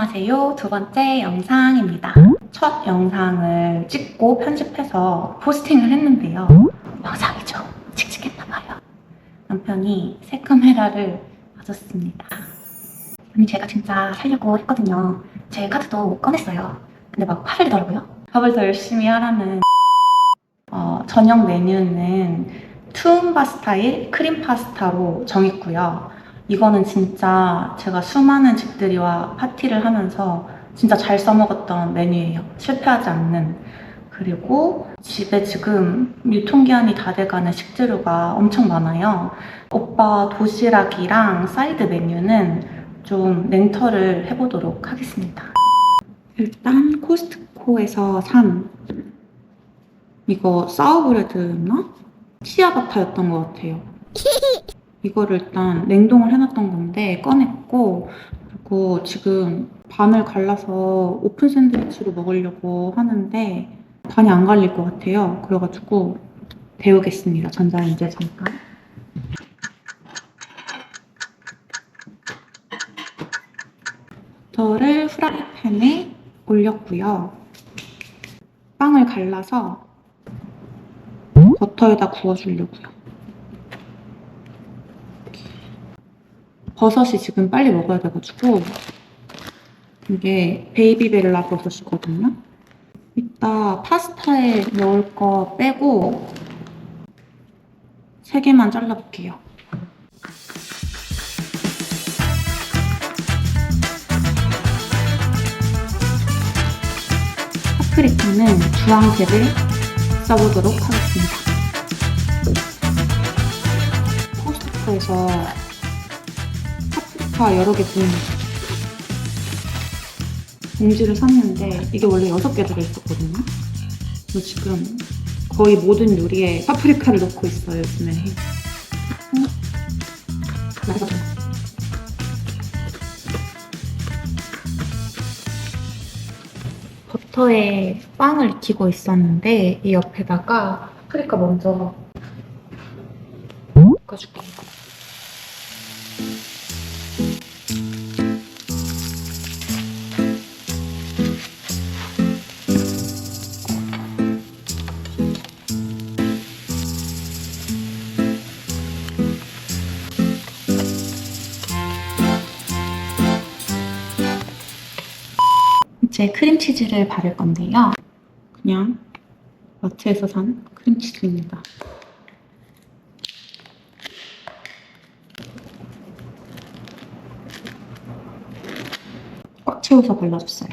안녕하세요. 두 번째 영상입니다. 첫 영상을 찍고 편집해서 포스팅을 했는데요. 영상이 좀 칙칙했나봐요. 남편이 새 카메라를 가졌습니다. 아니, 제가 진짜 살려고 했거든요. 제 카드도 꺼냈어요. 근데 막 화를 내더라고요. 밥을 더 열심히 하라는 어, 저녁 메뉴는 투움바 스타일 크림 파스타로 정했고요. 이거는 진짜 제가 수많은 집들이와 파티를 하면서 진짜 잘 써먹었던 메뉴예요. 실패하지 않는. 그리고 집에 지금 유통기한이 다 돼가는 식재료가 엄청 많아요. 오빠 도시락이랑 사이드 메뉴는 좀 냉털을 해보도록 하겠습니다. 일단 코스트코에서 산 이거 사워브레드였나? 치아바타였던 것 같아요. 이거를 일단 냉동을 해놨던 건데 꺼냈고 그리고 지금 반을 갈라서 오픈 샌드위치로 먹으려고 하는데 반이 안 갈릴 것 같아요. 그래가지고 데우겠습니다. 전자레인지에 잠깐. 버터를 후라이팬에 올렸고요. 빵을 갈라서 버터에다 구워주려고요. 버섯이 지금 빨리 먹어야 돼가지고 이게 베이비벨라 버섯이거든요. 이따 파스타에 넣을 거 빼고 세 개만 잘라볼게요. 파프리카는 주황색을 써보도록 하겠습니다. 코스트코에서 파프리카 여러 개 보이는 봉지를 샀는데 이게 원래 6개 들어있었거든요. 그래서 지금 거의 모든 요리에 파프리카를 넣고 있어요, 요즘에. 음. 맛있어. 버터에 빵을 익히고 있었는데 이 옆에다가 파프리카 먼저 볶아줄게요. 이제 크림치즈를 바를 건데요. 그냥 마트에서 산 크림치즈입니다. 꽉 채워서 발라줬어요.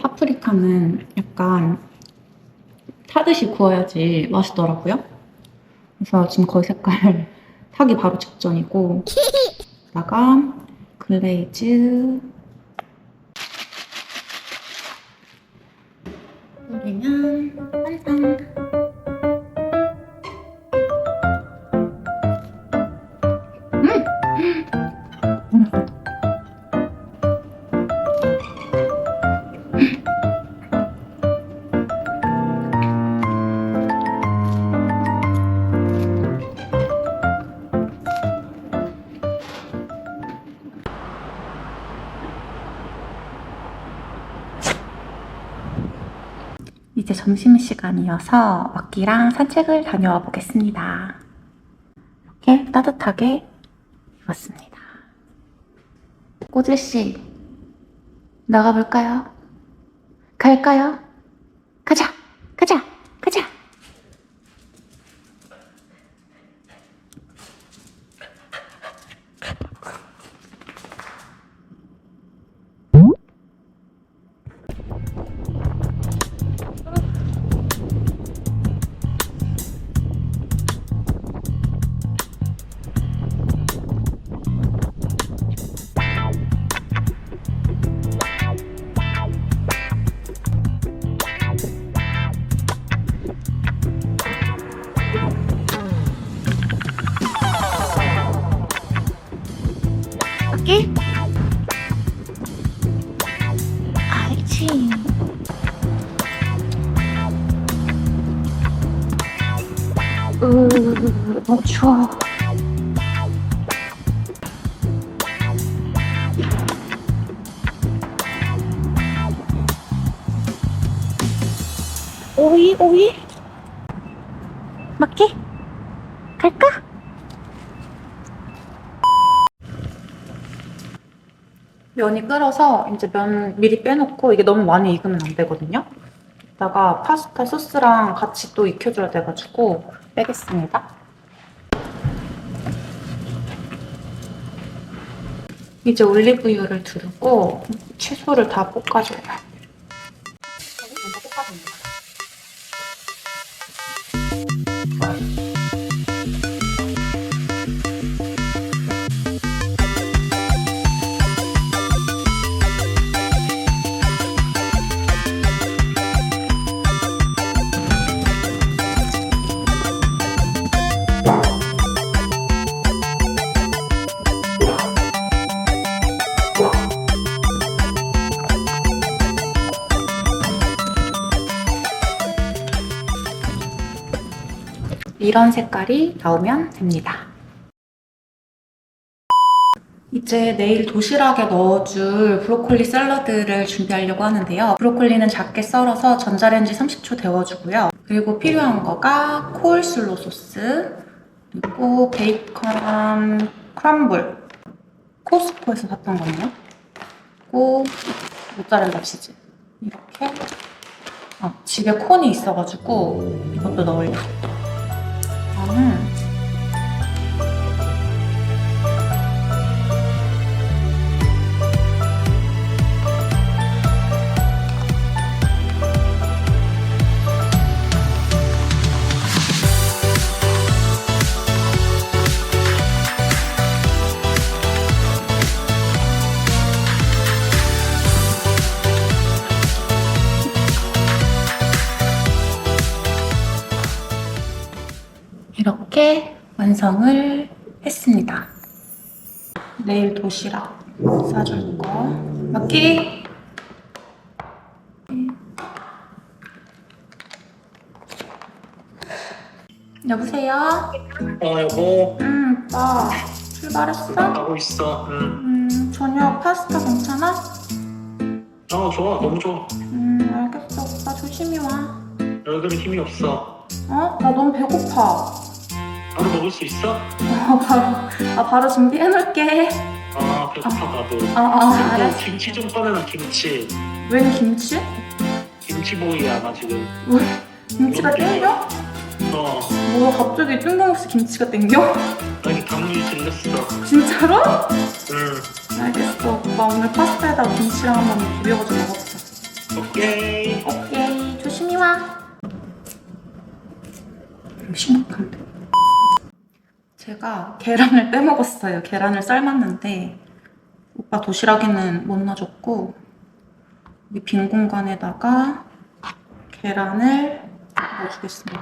파프리카는 약간 타듯이 구워야지 맛있더라고요. 그래서 지금 거의 색깔 타기 바로 직전이고 다가 글레이즈 이제 점심시간이어서 막기랑 산책을 다녀와 보겠습니다. 이렇게 따뜻하게 입었습니다. 꼬들씨, 나가볼까요? 갈까요? 가자! 가자! 가자! 오케이? 알지. 으, 너무 추워. 오이, 오이? 맞게? 갈까? 면이 끓어서 이제 면 미리 빼놓고 이게 너무 많이 익으면 안 되거든요. 이따가 파스타 소스랑 같이 또 익혀줘야 돼가지고 빼겠습니다. 이제 올리브유를 두르고 채소를 다 볶아줘요. 이런 색깔이 나오면 됩니다. 이제 내일 도시락에 넣어줄 브로콜리 샐러드를 준비하려고 하는데요. 브로콜리는 작게 썰어서 전자레인지 30초 데워주고요. 그리고 필요한 거가 콜슬로 소스, 그리고 베이컨 크럼블, 코스코에서 샀던 거네요. 그리고 모짜렐라 치즈 이렇게 아, 집에 콘이 있어가지고 이것도 넣으려고 저 이렇게 완성을 했습니다. 내일 도시락 싸줄 거. 막기! 여보세요? 어 여보 응, 오빠. 출발했어? 가고 있어 응. 음, 저녁 파스타 괜찮아? 어 좋아 너무 좋아 음, 알겠어. 오빠 조심히 와. 얼굴에 힘이 없어 어? 나 너무 배고파. 바로 먹을 수 있어? 아, 바로, 아, 바로 준비해 놓을게. 아 배고파 나도. 아, 아, 그리고 알았어. 김치 좀 꺼내놔 김치. 웬 김치? 김치보이야 나 지금. 김치가 땡겨? 어. 뭐야 갑자기 뜬금없이 김치가 땡겨? 아니 당뇨 질렸어. 진짜로? 응. 알겠어. 오빠 오늘 파스타에다가 김치랑 한번 비벼가지고 먹어보자. 오케이. 오케이. 조심히 와. 심각한데 제가 계란을 빼먹었어요 계란을 삶았는데 오빠 도시락에는 못 넣어줬고 이빈 공간에다가 계란을 넣어주겠습니다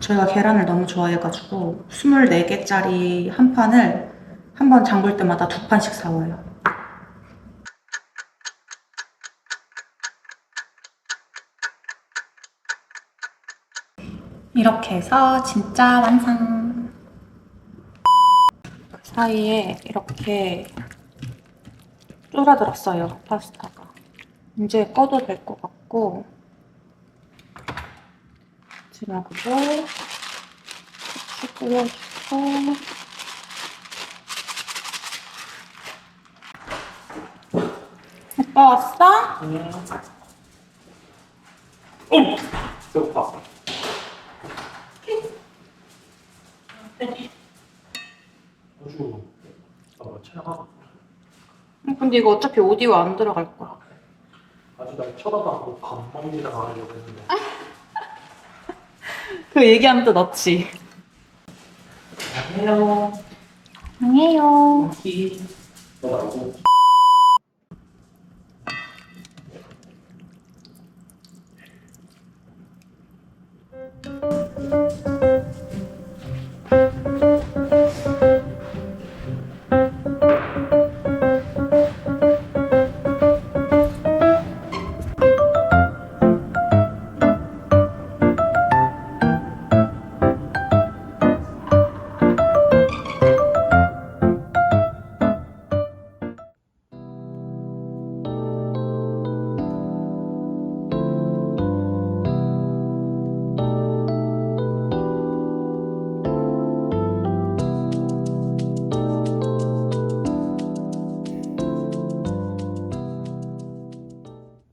저희가 계란을 너무 좋아해가지고 24개짜리 한 판을 한번 장볼 때마다 두 판씩 사와요. 이렇게 해서 진짜 완성! 그 사이에 이렇게 쫄아들었어요, 파스타가. 이제 꺼도 될 것 같고 마지막으로 후추 뿌려주고 오빠 왔어? 응. 어 배고파 아주 어 차가 음, 근데 이거 어차피 오디오 안 들어갈 거야. 아주 날 쳐다봐고 밥 먹이다 가려고 했는데 그 얘기하면 또 넣지. 안녕 안녕해요. 키 너라고